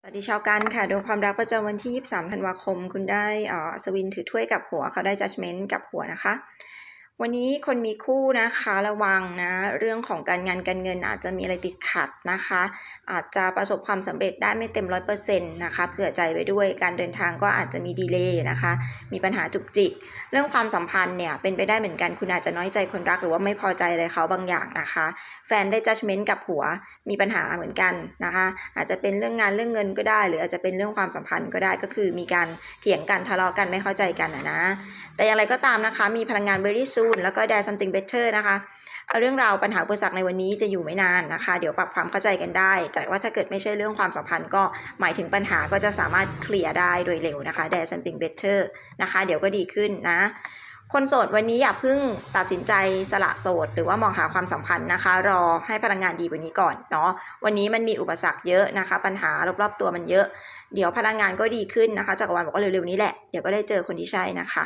สวัสดีชาวกันค่ะดวงความรักประจำวันที่ 23 ธันวาคม คุณได้อ่อสวินถือถ้วยกับหัวเขาได้ judgment กับหัวนะคะ วันนี้คนมีคู่นะคะระวังนะ เรื่องของการงานการเงินอาจจะมีอะไรติดขัดนะคะ อาจจะประสบความสำเร็จได้ไม่เต็มร้อยเปอร์เซ็นต์นะคะเผื่อใจไว้ด้วยการเดินทางก็อาจจะมีดีเลย์นะคะ มีปัญหาจุกจิก เรื่องความสัมพันธ์เนี่ยเป็นไปได้เหมือนกันคุณอาจจะน้อยใจคนรักหรือว่าไม่พอใจอะไรเขาบางอย่างนะคะ แฟนได้ judgment กับหัวมีปัญหาเหมือนกันนะคะ อาจจะเป็นเรื่องงานเรื่องเงินก็ได้ หรืออาจจะเป็นเรื่องความสัมพันธ์ก็ได้ก็คือมีการเถียงกันทะเลาะกันไม่เข้าใจกันนะแต่อย่างไรก็ตามนะคะ มีพลังงาน very soon แล้วก็ there something better นะคะเเรื่องราวปัญหาอุปสรรคในวันนี้จะอยู่ไม่นานนะคะ เดี๋ยวปรับความเข้าใจกันได้ แต่ว่าถ้าเกิดไม่ใช่เรื่องความสัมพันธ์ก็หมายถึงปัญหาก็จะสามารถเคลียร์ได้โดยเร็วนะคะ there something better นะคะ เดี๋ยวก็ดีขึ้นนะคนโสดวันนี้อย่าเพิ่งตัดสินใจสละโสด หรือว่ามองหาความสัมพันธ์นะคะ รอให้พลังงานดีกว่านี้ก่อนเนาะวันนี้มันมีอุปสรรคเยอะนะคะ ปัญหารอบๆตัวมันเยอะ เดี๋ยวพลังงานก็ดีขึ้นนะคะจักรวาลบอกว่าเร็วๆนี้แหละเดี๋ยวก็ได้เจอคนที่ใช่นะคะ